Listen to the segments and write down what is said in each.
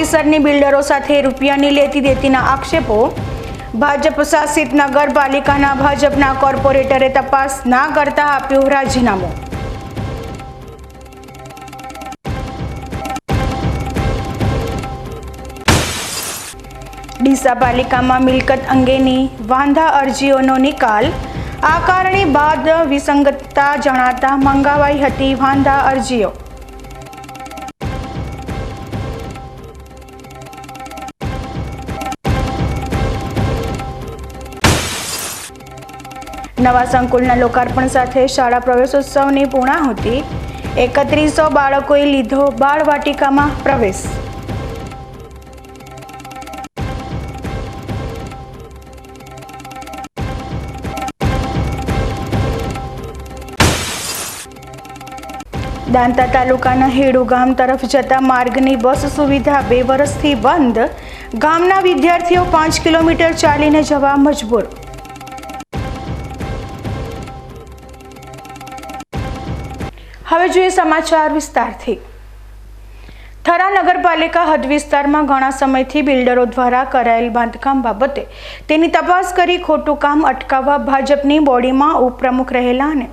ઓફિસરની બિલ્ડરો સાથે રૂપિયાની લેતી દેતીના આક્ષેપો? ભાજપ શાસિત નગરપાલિકાના ભાજપના કોર્પોરેટરે તપાસ ના કરતા આપ્યું રાજીનામું. ડીસા પાલિકામાં મિલકત અંગેની વાંધા અરજીઓનો નિકાલ. આ કારણે બાદ વિસંગતતા જણાતા મંગાવાઈ હતી વાંધા અરજીઓ. નવા સંકુલના લોકાર્પણ સાથે શાળા પ્રવેશોત્સવની પૂર્ણાહુતિ. એકત્રીસો બાળકોએ લીધો બાળવાટિકામાં પ્રવેશ. દાંતા તાલુકાના હેડુ ગામ તરફ જતા માર્ગની બસ સુવિધા બે વર્ષથી બંધ. ગામના વિદ્યાર્થીઓ પાંચ કિલોમીટર ચાલીને જવા મજબૂર. હવે જોઈએ સમાચાર વિસ્તારથી. થરા નગરપાલિકા હદ વિસ્તારમાં ઘણા સમયથી બિલ્ડરો દ્વારા કરાયેલ બાંધકામ બાબતે તેની તપાસ કરી ખોટું કામ અટકાવવા ભાજપની બોડીમાં ઉપપ્રમુખ રહેલા અને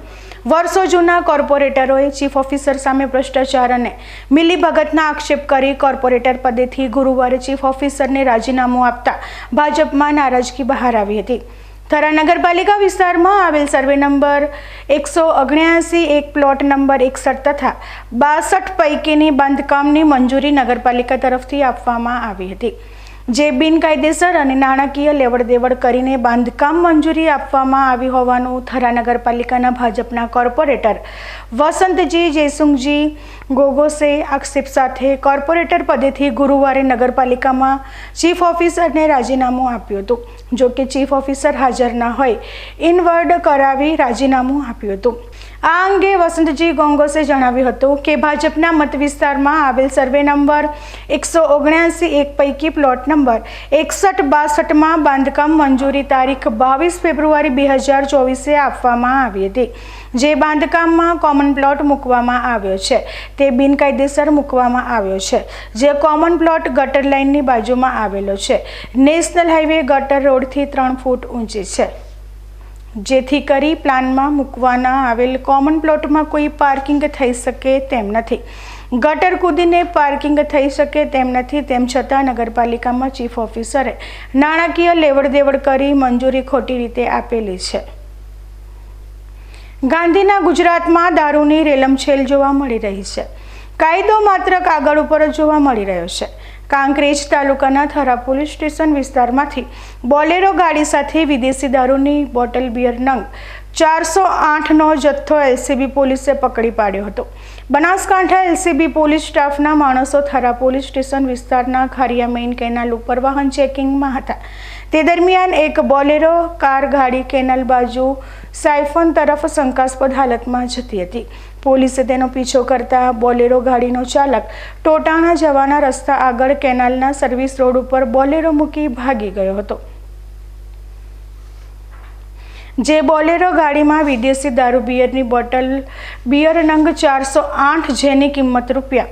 વર્ષો જૂના કોર્પોરેટરોએ ચીફ ઓફિસર સામે ભ્રષ્ટાચાર અને મિલીભગતના આક્ષેપ કરી કોર્પોરેટર પદેથી ગુરુવારે ચીફ ઓફિસરને રાજીનામું આપતા ભાજપમાં નારાજગી બહાર આવી હતી. થરા નગરપાલિકા વિસ્તારમાં આવેલ સર્વે નંબર એકસો ઓગણ્યાસી એક પ્લોટ નંબર એકસઠ તથા બાસઠ પૈકીની બાંધકામની મંજૂરી નગરપાલિકા તરફથી આપવામાં આવી હતી. જે બિનકાયદેસર અને નાણાકીય લેવડ દેવડ કરીને બાંધકામ મંજૂરી આપવામાં આવી હોવાનું થરા નગરપાલિકાના ભાજપના કોર્પોરેટર વસંતજી જયસુંગજી ગોગોસે આક્ષેપ સાથે કોર્પોરેટર પદેથી ગુરુવારે નગરપાલિકામાં ચીફ ઓફિસરને રાજીનામું આપ્યું હતું. જો કે ચીફ ઓફિસર હાજર ન હોય ઇનવર્ડ કરાવી રાજીનામું આપ્યું હતું. આ અંગે વસંતજી ગોંગોસે જણાવ્યું હતું કે ભાજપના મત વિસ્તારમાં આવેલ સર્વે નંબર એકસો ઓગણ્યાસી એક પૈકી પ્લોટ નંબર એકસઠ બાસઠમાં બાંધકામ મંજૂરી તારીખ બાવીસ ફેબ્રુઆરી બે હજાર ચોવીસે આપવામાં આવી હતી. જે બાંધકામમાં કોમન પ્લોટ મૂકવામાં આવ્યો છે, તે બિનકાયદેસર મૂકવામાં આવ્યો છે. જે કોમન પ્લોટ ગટર લાઇનની બાજુમાં આવેલો છે. નેશનલ હાઈવે ગટર રોડથી ત્રણ ફૂટ ઊંચી છે. જેથી કરી પ્લાનમાં મૂકવાના આવેલ કોમન પ્લોટમાં કોઈ પાર્કિંગ થઈ શકે તેમ નથી. ગટર કૂદીને પાર્કિંગ થઈ શકે તેમ નથી, તેમ છતાં નગરપાલિકામાં ચીફ ઓફિસરે નાણાકીય લેવડ દેવડ કરી મંજૂરી ખોટી રીતે આપેલી છે. ગાંધીના ગુજરાતમાં દારૂની રેલમછેલ જોવા મળી રહી છે. કાયદો માત્ર કાગળ ઉપર જ જોવા મળી રહ્યો છે. કાંકરેજ તાલુકાના થરા પોલીસ સ્ટેશન વિસ્તારમાંથી બોલેરો ગાડી સાથે વિદેશી દારૂની બોટલ બિયર નંગ ચારસો આઠનો જથ્થો એલસીબી પોલીસે પકડી પાડ્યો હતો. બનાસકાંઠા એલસીબી પોલીસ સ્ટાફના માણસો થરા પોલીસ સ્ટેશન વિસ્તારના ખારિયા મેઇન કેનાલ ઉપર વાહન ચેકિંગમાં હતા. તે દરમિયાન એક બોલેરો કાર ગાડી કેનાલ બાજુ સાયફન તરફ શંકાસ્પદ હાલતમાં જતી હતી. પોલીસે તેનો પીછો કરતા બોલેરો ગાડીનો ચાલક ટોટાણા જવાના રસ્તા આગળ કેનાલના સર્વિસ રોડ ઉપર બોલેરો મૂકી ભાગી ગયો હતો. જે બોલેરો ગાડીમાં વિદેશી દારૂ, બિયરની બોટલ બિયર નંગ ચારસો આઠ જેની કિંમત રૂપિયા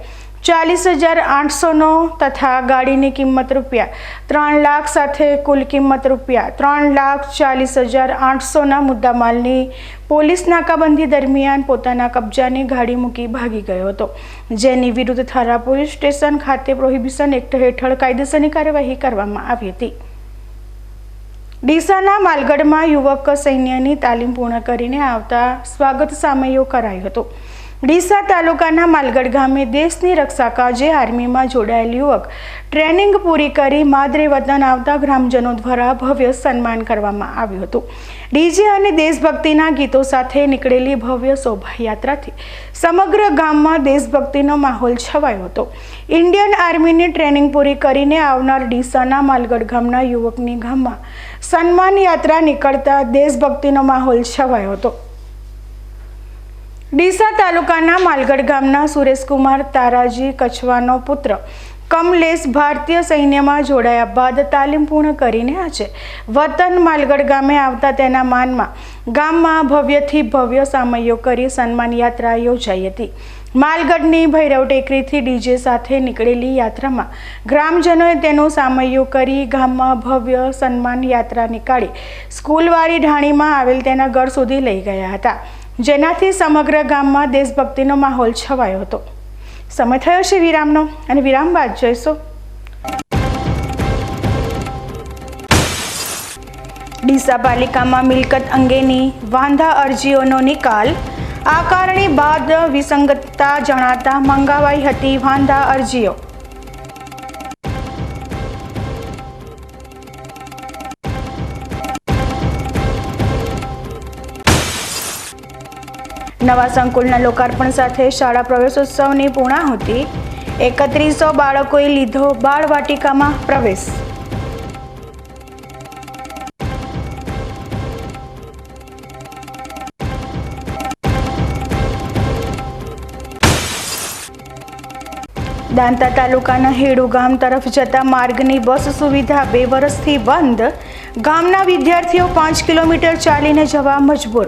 ચાલીસ હજાર આઠસોનો તથા ગાડીની કિંમત રૂપિયા ત્રણ લાખ સાથે કુલ કિંમત રૂપિયા ત્રણ લાખ ચાલીસ હજાર આઠસોના મુદ્દામાલની પોલીસ નાકાબંધી દરમિયાન પોતાના કબજાની ગાડી મૂકી ભાગી ગયો હતો. જેની વિરુદ્ધ થારા પોલીસ સ્ટેશન ખાતે પ્રોહિબિશન એક્ટ હેઠળ કાયદેસરની કાર્યવાહી કરવામાં આવી હતી. ડીસાના માલગઢમાં યુવક સૈન્યની તાલીમ પૂર્ણ કરીને આવતા સ્વાગત સામયો કરાયો હતો. ડીસા તાલુકાના માલગઢ ગામે દેશની રક્ષા કાજે આર્મીમાં જોડાયેલ યુવક ટ્રેનિંગ પૂરી કરી માદરે વતન આવતા ગ્રામજનો દ્વારા ભવ્ય સન્માન કરવામાં આવ્યું હતું. ડીજે અને દેશભક્તિના ગીતો સાથે નીકળેલી ભવ્ય શોભાયાત્રાથી સમગ્ર ગામમાં દેશભક્તિનો માહોલ છવાયો હતો. ઇન્ડિયન આર્મીની ટ્રેનિંગ પૂરી કરીને આવનાર ડીસાના માલગઢ ગામના યુવકની ગામમાં સન્માન યાત્રા નીકળતા દેશભક્તિનો માહોલ છવાયો હતો. ડીસા તાલુકાના માલગઢ ગામના સુરેશકુમાર તારાજી કછવાનો પુત્ર કમલેશ ભારતીય સૈન્યમાં જોડાયા બાદ તાલીમ પૂર્ણ કરીને આજે વતન માલગઢ ગામે આવતા તેના માનમાં ગામમાં ભવ્યથી ભવ્ય સામયો કરી સન્માન યાત્રા યોજાઈ હતી. માલગઢની ભૈરવ ટેકરીથી ડીજે સાથે નીકળેલી યાત્રામાં ગ્રામજનોએ તેનો સામયો કરી ગામમાં ભવ્ય સન્માન યાત્રા નીકાળી સ્કૂલવાળી ઢાણીમાં આવેલ તેના ઘર સુધી લઈ ગયા હતા. જેનાથી સમગ્ર ગામમાં દેશભક્તિનો માહોલ છવાયો હતો. સમય થયો છે વિરામનો અને વિરામ બાદ જોઈશું. ડીસા પાલિકામાં મિલકત અંગેની વાંધા અરજીઓનો નિકાલ. આ કારણે બાદ વિસંગતતા જણાતા મંગાવાઈ હતી વાંધા અરજીઓ. નવા સંકુલના લોકાર્પણ સાથે શાળા પ્રવેશોત્સવની પૂર્ણાહુતિ. એકત્રીસો બાળકોએ લીધો બાળવાટિકામાં પ્રવેશ. દાંતા તાલુકાના હેડુ ગામ તરફ જતા માર્ગની બસ સુવિધા બે વર્ષથી બંધ. ગામના વિદ્યાર્થીઓ પાંચ કિલોમીટર ચાલીને જવા મજબૂર.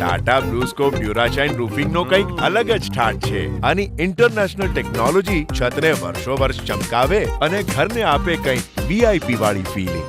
ટાટા બ્લુસ્કોપ ડ્યુરાશાઇન રૂફિંગ નો કંઈક અલગ જ ઠાટ છે. આની ઇન્ટરનેશનલ ટેકનોલોજી છતને વર્ષો વર્ષ ચમકાવે અને ઘરને આપે કંઈક વીઆઈપી વાળી ફીલિંગ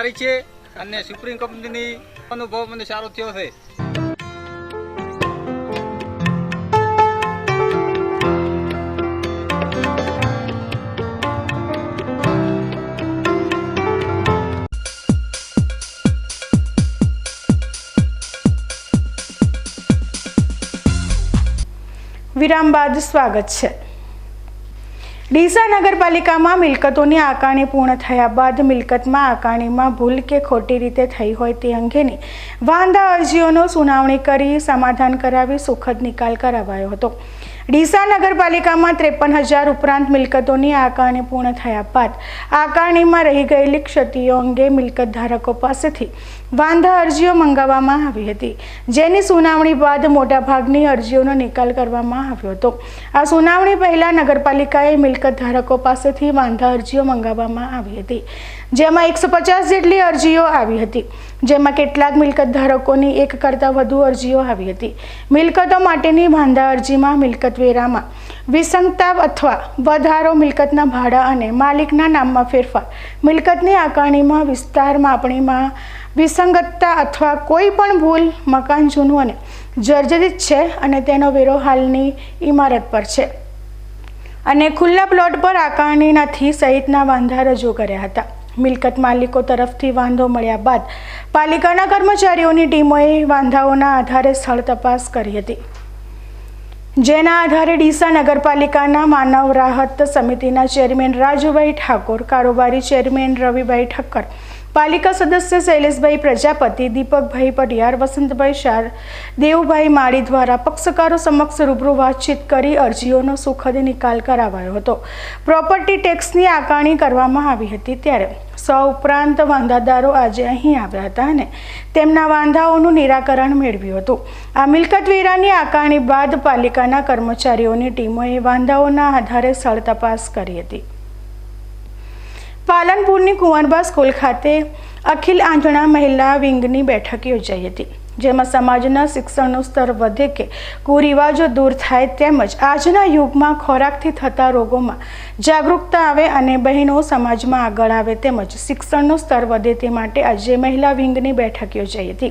સારી છે અને સુપ્રીમ કંપનીની અનુભવ મને સારો થયો છે. વિરામ બાદ સ્વાગત છે. ડીસા નગરપાલિકામાં મિલકતોની આકારણી પૂર્ણ થયા બાદ મિલકતમાં આકારણીમાં ભૂલ કે ખોટી રીતે થઈ હોય તે અંગેની વાંધા અરજીઓનો સુનાવણી કરી સમાધાન કરાવી સુખદ નિકાલ કરાવાયો હતો. ડીસા નગરપાલિકામાં ત્રેપન હજાર ઉપરાંત મિલકતોની આકારણી પૂર્ણ થયા બાદ આકારણીમાં રહી ગયેલી ક્ષતિઓ અંગે મિલકત ધારકો પાસેથી વાંધા અરજીઓ મંગાવવામાં આવી હતી, જેની સુનાવણી બાદ મોટાભાગની અરજીઓનો નિકાલ કરવામાં આવ્યો હતો. આ સુનાવણી પહેલાં નગરપાલિકાએ મિલકત ધારકો પાસેથી વાંધા અરજીઓ મંગાવવામાં આવી હતી, જેમાં એકસો પચાસ જેટલી અરજીઓ આવી હતી, જેમાં કેટલાક મિલકત ધારકોની એક કરતાં વધુ અરજીઓ આવી હતી. મિલકતો માટેની વાંધા અરજીમાં મિલકત વેરામાં. વિસંગતા અથવા વધારો મિલકતના ભાડા અને માલિકના નામમાં ફેરફાર. મિલકતની આકારણીમાં વિસ્તાર માપણીમાં વિસંગતતા અથવા કોઈ પણ ભૂલ, મકાન જૂનું અને જર્જરિત છે અને તેનો વેરો હાલની ઇમારત પર છે. અને ખુલ્લા પ્લોટ પર આકારણી નથી સહિતના વાંધા રજૂ કર્યા હતા. મિલકત માલિકો તરફથી વાંધો મળ્યા બાદ પાલિકાના કર્મચારીઓની ટીમોએ વાંધાઓના આધારે સ્થળ તપાસ કરી હતી. જેના આધારે ડીસા નગરપાલિકાના માનવ રાહત સમિતિના ચેરમેન રાજુભાઈ ઠાકોર કારોબારી ચેરમેન રવિભાઈ ઠક્કર પાલિકા સદસ્ય શૈલેષભાઈ પ્રજાપતિ, દીપકભાઈ પટિયાર વસંતભાઈ શાર, દેવભાઈ માળી દ્વારા પક્ષકારો સમક્ષ રૂબરૂ વાતચીત કરી અરજીઓનો સુખદ નિકાલ કરાવાયો હતો. પ્રોપર્ટી ટેક્સની આકારણી કરવામાં આવી હતી ત્યારે સૌ ઉપરાંત વાંધાદારો આજે અહીં આવ્યા હતા અને તેમના વાંધાઓનું નિરાકરણ મેળવ્યું હતું. આ મિલકત વેરાની આકારણી બાદ પાલિકાના કર્મચારીઓની ટીમોએ વાંધાઓના આધારે સ્થળ તપાસ કરી હતી. પાલનપુરની કુંવરબા સ્કૂલ ખાતે અખિલ આંજણા મહિલા વિંગની બેઠક યોજાઈ હતી. જેમાં સમાજના શિક્ષણનું સ્તર વધે કે કુરિવાજો દૂર થાય તેમજ આજના યુગમાં ખોરાકથી થતા રોગોમાં જાગૃતતા આવે અને બહેનો સમાજમાં આગળ આવે તેમજ શિક્ષણનું સ્તર વધે તે માટે આજે મહિલા વિંગની બેઠક યોજાઈ હતી.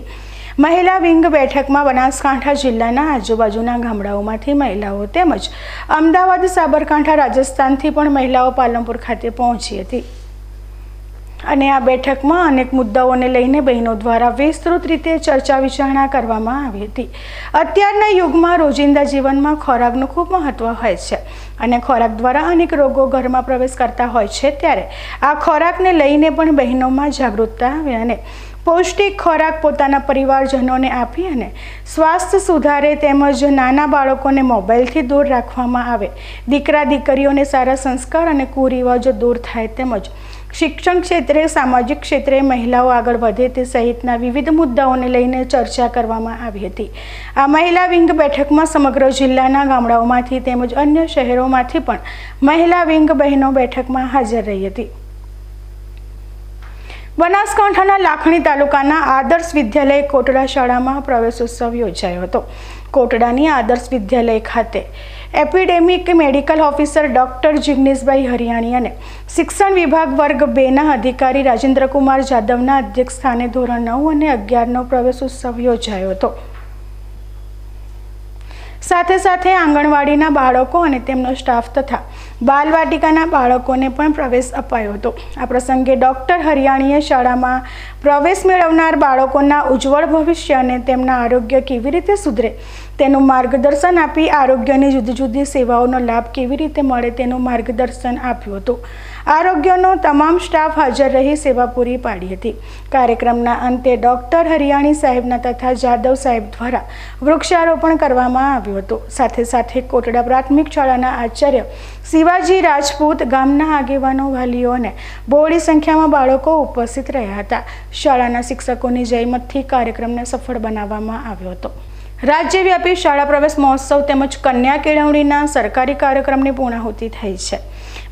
મહિલા વિંગ બેઠકમાં બનાસકાંઠા જિલ્લાના આજુબાજુના ગામડાઓમાંથી મહિલાઓ તેમજ અમદાવાદ સાબરકાંઠા રાજસ્થાનથી પણ મહિલાઓ પાલનપુર ખાતે પહોંચી હતી. અને આ બેઠકમાં અનેક મુદ્દાઓને લઈને બહેનો દ્વારા વિસ્તૃત રીતે ચર્ચા વિચારણા કરવામાં આવી હતી. અત્યારના યુગમાં રોજિંદા જીવનમાં ખોરાકનું ખૂબ મહત્ત્વ હોય છે અને ખોરાક દ્વારા અનેક રોગો ઘરમાં પ્રવેશ કરતા હોય છે ત્યારે આ ખોરાકને લઈને પણ બહેનોમાં જાગૃતતા આવે અને પૌષ્ટિક ખોરાક પોતાના પરિવારજનોને આપી અને સ્વાસ્થ્ય સુધારે તેમજ નાના બાળકોને મોબાઈલથી દૂર રાખવામાં આવે. દીકરા દીકરીઓને સારા સંસ્કાર અને કુરિવાજો દૂર થાય તેમજ શિક્ષણ ક્ષેત્રે, સામાજિક ક્ષેત્રે મહિલાઓ આગળ વધે તે સહિતના વિવિધ મુદ્દાઓને લઈને ચર્ચા કરવામાં આવી હતી. આ મહિલા વિંગ બેઠકમાં સમગ્ર જિલ્લાના ગામડાઓમાંથી તેમજ અન્ય શહેરોમાંથી પણ મહિલા વિંગ બહેનો બેઠકમાં હાજર રહી હતી. બનાસકાંઠાના લાખણી તાલુકાના આદર્શ વિદ્યાલય કોટડા શાળામાં પ્રવેશોત્સવ યોજાયો હતો. કોટડાની આદર્શ વિદ્યાલય ખાતે એપિડેમિક મેડિકલ ઓફિસર ડૉક્ટર જિગ્નેશભાઈ હરિયાણી અને શિક્ષણ વિભાગ વર્ગ બેના અધિકારી રાજેન્દ્રકુમાર જાદવના અધ્યક્ષ સ્થાને ધોરણ નવ અને અગિયારનો પ્રવેશોત્સવ યોજાયો હતો. સાથે સાથે આંગણવાડીના બાળકો અને તેમનો સ્ટાફ તથા બાલવાટિકાના બાળકોને પણ પ્રવેશ અપાયો હતો. આ પ્રસંગે ડૉક્ટર હરિયાણીએ શાળામાં પ્રવેશ મેળવનાર બાળકોના ઉજ્જવળ ભવિષ્ય અને તેમના આરોગ્ય કેવી રીતે સુધરે તેનું માર્ગદર્શન આપી આરોગ્યની જુદી જુદી સેવાઓનો લાભ કેવી રીતે મળે તેનું માર્ગદર્શન આપ્યું હતું. આરોગ્યનો તમામ સ્ટાફ હાજર રહી સેવા પૂરી પાડી હતી. કાર્યક્રમના અંતે ડૉક્ટર હરિયાણી સાહેબના તથા જાદવ સાહેબ દ્વારા વૃક્ષારોપણ કરવામાં આવ્યું હતું. સાથે સાથે કોટડા પ્રાથમિક શાળાના આચાર્ય શિવાજી રાજપૂત ગામના આગેવાનો વાલીઓ અને બહોળી સંખ્યામાં બાળકો ઉપસ્થિત રહ્યા હતા. શાળાના શિક્ષકોની જયમતથી કાર્યક્રમને સફળ બનાવવામાં આવ્યો હતો. રાજ્યવ્યાપી શાળા પ્રવેશ મહોત્સવ તેમજ કન્યા કેળવણીના સરકારી કાર્યક્રમની પૂર્ણાહુતિ થઈ છે.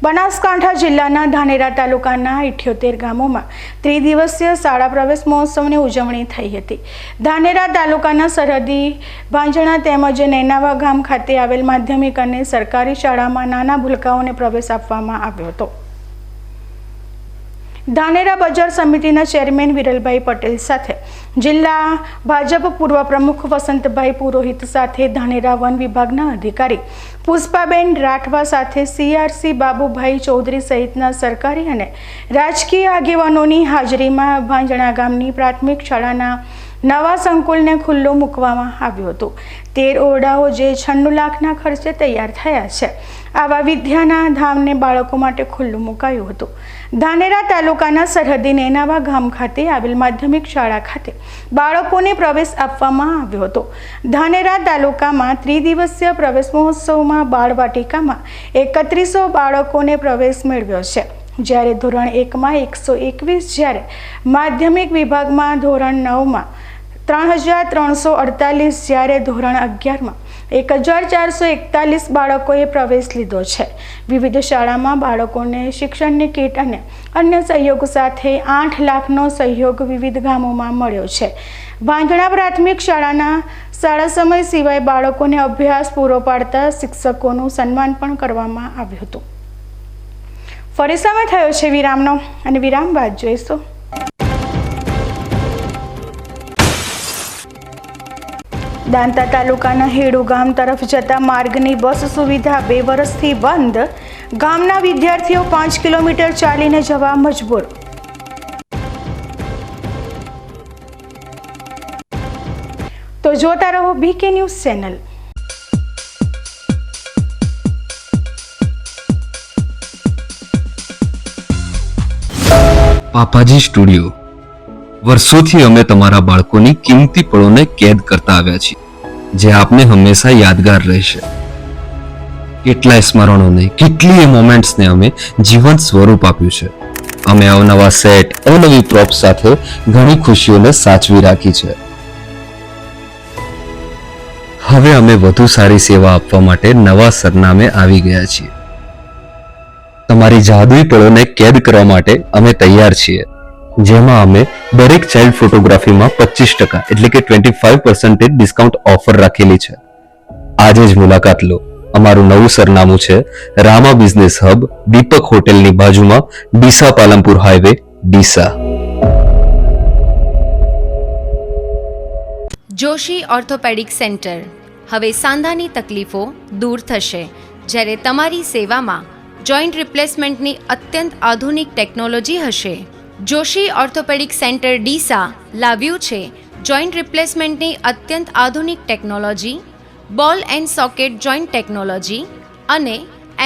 બનાસકાંઠા જિલ્લાના ધાનેરા તાલુકાના ઇઠ્યોતેર ગામોમાં ત્રિદિવસીય શાળા પ્રવેશ મહોત્સવની ઉજવણી થઈ હતી. ધાનેરા તાલુકાના સરહદી ભાંજણા તેમજ નૈનાવા ગામ ખાતે આવેલ માધ્યમિક અને સરકારી શાળામાં નાના ભૂલકાઓને પ્રવેશ આપવામાં આવ્યો હતો. ધાનેરા બજાર સમિતિના ચેરમેન વિરલભાઈ પટેલ સાથે જિલ્લા ભાજપ પૂર્વ પ્રમુખ વસંતભાઈ પુરોહિત સાથે ધાનેરા વન વિભાગના અધિકારી પુષ્પાબેન રાઠવા સાથે સીઆરસી બાબુભાઈ ચૌધરી સહિતના સરકારી અને રાજકીય આગેવાનોની હાજરીમાં ભાંજણા ગામની પ્રાથમિક શાળાના નવા સંકુલને ખુલ્લું મૂકવામાં આવ્યું હતું. તેર ઓરડાઓ જે છન્નું લાખના ખર્ચે તૈયાર થયા છે. આવા વિદ્યાના ધામને બાળકો માટે ખુલ્લું મુકાયું હતું. ધાનેરા તાલુકાના સરહદી નેનાવા ગામ ખાતે આવેલ માધ્યમિક શાળા ખાતે બાળકોને પ્રવેશ આપવામાં આવ્યો હતો. ધાનેરા તાલુકામાં ત્રિદિવસીય પ્રવેશ મહોત્સવમાં બાળવાટિકામાં એકત્રીસો બાળકોને પ્રવેશ મેળવ્યો છે. જ્યારે ધોરણ એકમાં એકસો એકવીસ જ્યારે માધ્યમિક વિભાગમાં ધોરણ નવમાં ત્રણ હજાર ત્રણસો અડતાલીસ જ્યારે ધોરણ અગિયારમાં એક હજાર ચારસો એકતાલીસ બાળકોએ પ્રવેશ લીધો છે. વિવિધ શાળામાં બાળકોને શિક્ષણની કીટ અને અન્ય સહયોગ સાથે આઠ લાખનો સહયોગ વિવિધ ગામોમાં મળ્યો છે. વાંધણા પ્રાથમિક શાળાના શાળા સમય સિવાય બાળકોને અભ્યાસ પૂરો પાડતા શિક્ષકોનું સન્માન પણ કરવામાં આવ્યું હતું. ફરી સમય થયો છે વિરામનો. અને વિરામ બાદ જોઈશું. દાંતા તાલુકાના હેડુ ગામ તરફ જતા માર્ગની બસ સુવિધા બે વર્ષથી બંધ. ગામના વિદ્યાર્થીઓ પાંચ કિલોમીટર ચાલીને જવા મજબૂર. તો જોતા રહો બીકે ન્યૂઝ ચેનલ. પાપાજી સ્ટુડિયો. વર્ષોથી અમે તમારા બાળકોની કિંમતી પળોને કેદ કરતા આવ્યા છીએ, જે આપને હંમેશા યાદગાર રહેશે. કેટલાય સ્મરણોને, કેટલીય મોમેન્ટ્સને અમે જીવંત સ્વરૂપ આપ્યું છે. અમે અવનવા સેટ, અવનવી પ્રોપ સાથે ઘણી ખુશીઓને સાચવી રાખી છે. હવે અમે વધુ સારી સેવા આપવા માટે નવા સરનામે આવી ગયા છીએ. તમારી જાદુઈ પળોને કેદ કરવા માટે અમે તૈયાર છીએ. જેમાં અમે દરેક ચાઇલ્ડ ફોટોગ્રાફીમાં પચીસ ટકા એટલે કે twenty five percentage discount offer રાખેલી છે. આજે જ મુલાકાત લો. અમારું નવું સરનામું છે રામા બિઝનેસ હબ દીપક હોટેલની બાજુમાં, Deesa Palanpur highway Deesa. Joshi orthopaedic centre હવે સાંધાની તકલીફો દૂર થશે. જ્યારે તમારી સેવામાં જોઈન્ટ રિપ્લેસમેન્ટની અત્યંત આધુનિક ટેકનોલોજી હશે. જોશી ઓર્થોપેડિક સેન્ટર ડીસા લાવ્યું છે. જોઈન્ટ રિપ્લેસમેન્ટની અત્યંત આધુનિક technology, ball and socket joint technology અને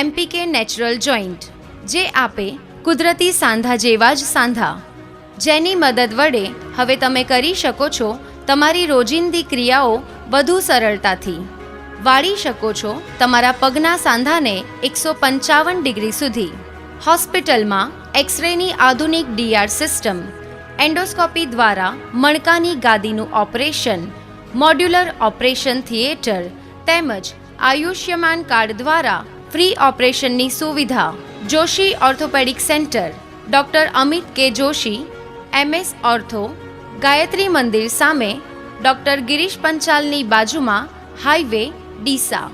એમપીકે નેચરલ જોઈન્ટ, જે આપે કુદરતી સાંધા જેવા જ સાંધા. જેની મદદ વડે હવે તમે કરી શકો છો તમારી રોજિંદી ક્રિયાઓ વધુ સરળતાથી. વાળી શકો છો તમારા પગના સાંધાને એકસો પંચાવન ડિગ્રી સુધી. હોસ્પિટલમાં એક્સરેની આધુનિક ડીઆર સિસ્ટમ, એન્ડોસ્કોપી દ્વારા મણકાની ગાદીનું ઓપરેશન, મોડ્યુલર ઓપરેશન થિયેટર તેમજ આયુષ્યમાન કાર્ડ દ્વારા ફ્રી ઓપરેશનની સુવિધા. Joshi orthopaedic centre, doctor Amit K Joshi MS ortho, Gayatri Mandir સામે ડૉક્ટર ગિરીશ પંચાલની બાજુમાં હાઈવે, ડીસા.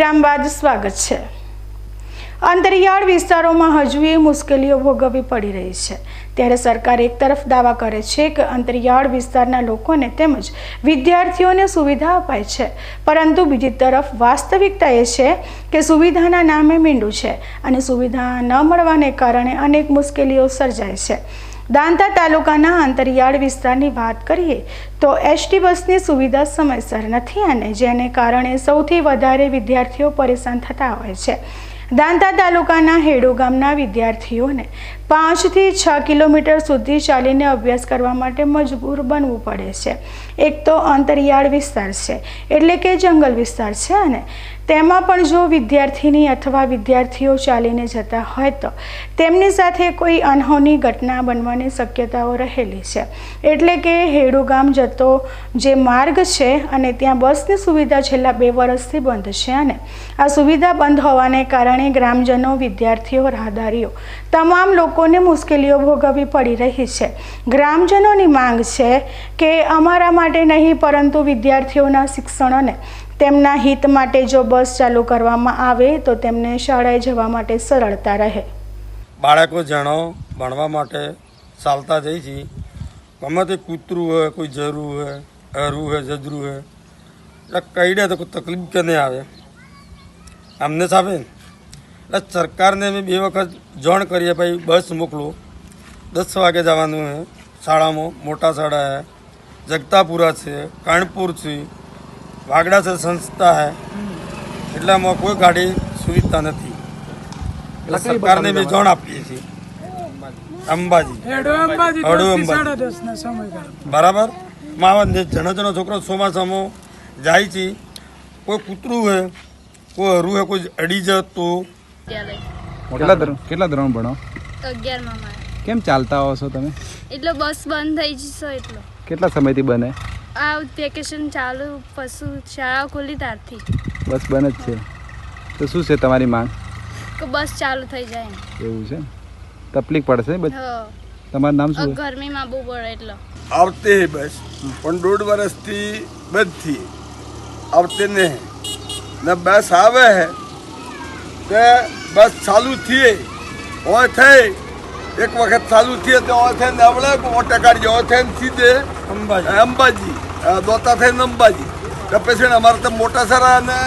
વિરામ બાદ સ્વાગત છે. અંતરિયાળ વિસ્તારોમાં હજુ એ મુશ્કેલીઓ ભોગવવી પડી રહી છે. ત્યારે સરકાર એક તરફ દાવા કરે છે કે અંતરિયાળ વિસ્તારના લોકોને તેમજ વિદ્યાર્થીઓને સુવિધા અપાય છે. પરંતુ બીજી તરફ વાસ્તવિકતા એ છે કે સુવિધાના નામે મીંડું છે અને સુવિધા ન મળવાને કારણે અનેક મુશ્કેલીઓ સર્જાય છે. દાંતા તાલુકાના અંતરિયાળ વિસ્તારની વાત કરીએ તો એસટી બસની સુવિધા સમયસર નથી અને જેને કારણે સૌથી વધારે વિદ્યાર્થીઓ પરેશાન થતા હોય છે. દાંતા તાલુકાના હેડો ગામના વિદ્યાર્થીઓને પાંચથી છ કિલોમીટર સુધી ચાલીને અભ્યાસ કરવા માટે મજબૂર બનવું પડે છે. એક તો અંતરિયાળ વિસ્તાર છે, એટલે કે જંગલ વિસ્તાર છે અને તેમાં પણ જો વિદ્યાર્થીની અથવા વિદ્યાર્થીઓ ચાલીને જતા હોય તો તેમની સાથે કોઈ અનહોની ઘટના બનવાની શક્યતાઓ રહેલી છે. એટલે કે હેડુ ગામ જતો જે માર્ગ છે અને ત્યાં બસની સુવિધા છેલ્લા બે વર્ષથી બંધ છે અને આ સુવિધા બંધ હોવાને કારણે ગ્રામજનો, વિદ્યાર્થીઓ, રાહદારીઓ, તમામ લોકોને મુશ્કેલીઓ ભોગવવી પડી રહી છે. ગ્રામજનોની માંગ છે કે અમારા માટે નહીં, પરંતુ વિદ્યાર્થીઓના શિક્ષણ અને તેમના હિત માટે જો બસ ચાલુ કરવામાં આવે, તો તેમને શાળાએ જવા માટે સરળતા રહે. બાળકો જણો, ભણવા માટે ચાલતા જઈ છે. ગમે તે કૂતરું હોય, કોઈ જરૂર હોય, હરું હોય, જજરું હોય, એટલે કહી દે તો કોઈ તકલીફ કે નહીં આવે અમને સાહેબ એટલે સરકારને અમે બે વખત જોણ કરીએ ભાઈ બસ મોકલો. દસ વાગે જવાનું છે. શાળામાં મોટા શાળા છે. જગતાપુરા છે કાનપુર છે વાગડા છે સંસ્થા છે. એટલામાં કોઈ ગાડી સુવિધા નથી. એટલે સરકારને અમે જોણ આપીએ છીએ. અંબાજી. બરાબર? માં જણા જણા છોકરો ચોમાસામાં જાય છે. કોઈ કૂતરું છે કોઈ હરું છે કોઈ અડી જતો કેટલા ધોરણ કેટલા ધોરણ ભણો? અગિયારમાં કેમ ચાલતા આવો છો તમે? એટલે બસ બંધ થઈ જશો એટલો. કેટલા સમયથી બને? આ વેકેશન ચાલુ પશુ શાળા ખોલી ત્યારથી. બસ બને જ છે. તો શું છે તમારી માંગ? કે બસ ચાલુ થઈ જાય એવું છે? તકલીફ પડશે બસ તમારું નામ શું છે? ગરમીમાં બહુ પડે એટલે. આવતે બસ. પણ દોઢ વર્ષથી બંધથી. આવતે ને ને બસ આવે હે તે બસ ચાલુ થઈએ હોય થઈ. એક વખત ચાલુ થઈએ તો હોય થઈને આવડે ઓટે કાઢીએ હોય થઈને સીધે. અંબાજી. અંબાજી. દોતા થઈને અંબાજી. તો પછી અમારે તો મોટા સારા અને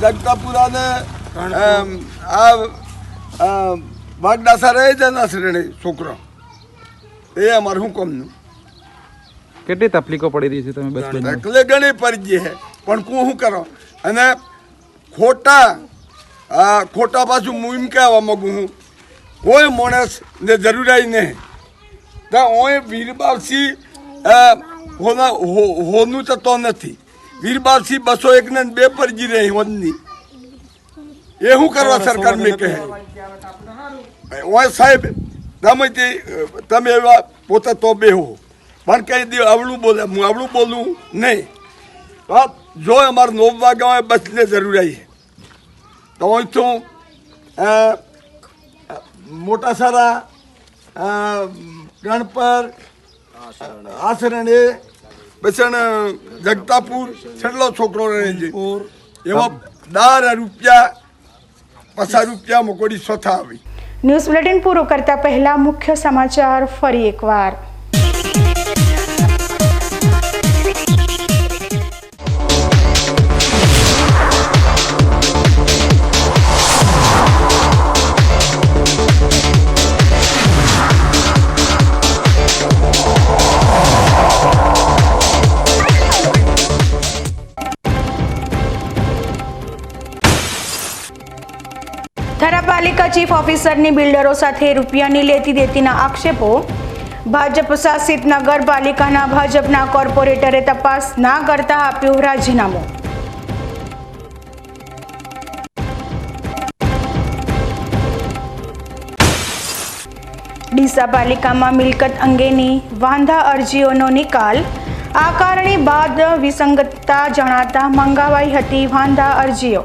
જગતાપુરા. ને આ અ, વાગડા સારા એ જ ના શ્રેણી છોકરો. એ અમારે શું કોમનું? કેટલી તકલીફો પડી રહી છે તમે બસ એટલે ઘણી પડી છે. પણ કું શું કરો? અને ખોટા ખોટા પાછું હું એમ કહેવા માગું હું કોઈ માણસ ને જરૂરાઈ નહીં. તો ઓય વીરબાવસી હોના હોનું તો નથી. વીરબાવસી બસો એક ને બે પરજી રહી હોદની એ શું કરવા સરકાર મેં કહે? ઓય સાહેબ તમે તે તમે એવા પોતે તો બે હો પણ કઈ દે આવડું બોલે હું આવડું બોલું નહીં. જો અમારે નવ વાગ્યા હોય બસને જરૂર આવી. તો અહીંથી અ, મોટા સારા ગણપર આસરણ એ પછી જગતાપુર છેલ્લો છોકરો રહે એવો એવા દાર રૂપિયા પચાસ રૂપિયા મોકોડી સોથા આવી. ન્યૂઝ બુલેટિન પૂરો કરતા પહેલા મુખ્ય સમાચાર ફરી એકવાર. ચીફ ઓફિસરની બિલ્ડરો સાથે રૂપિયાની લેતી દેતીના આક્ષેપો. ભાજપ શાસિત નગરપાલિકાના ભાજપના કોર્પોરેટરે તપાસ ના કરતા આપ્યું રાજીનામું. ડીસા પાલિકામાં મિલકત અંગેની વાંધા અરજીઓનો નિકાલ. આકારણી બાદ વિસંગતતા જણાતા મંગાવાઈ હતી વાંધા અરજીઓ.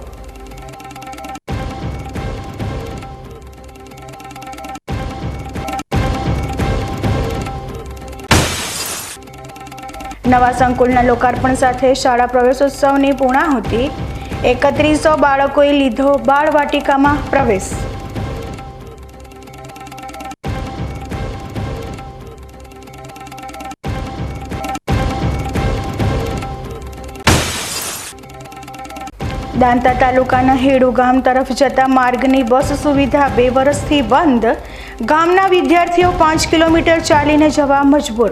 નવા સંકુલના લોકાર્પણ સાથે શાળા પ્રવેશોત્સવની પૂર્ણાહુતિ. એકત્રીસો બાળકોએ લીધો બાળવાટિકામાં પ્રવેશ. દાંતા તાલુકાના હેડુ ગામ તરફ જતા માર્ગની બસ સુવિધા બે વર્ષથી બંધ. ગામના વિદ્યાર્થીઓ પાંચ કિલોમીટર ચાલીને જવા મજબૂર.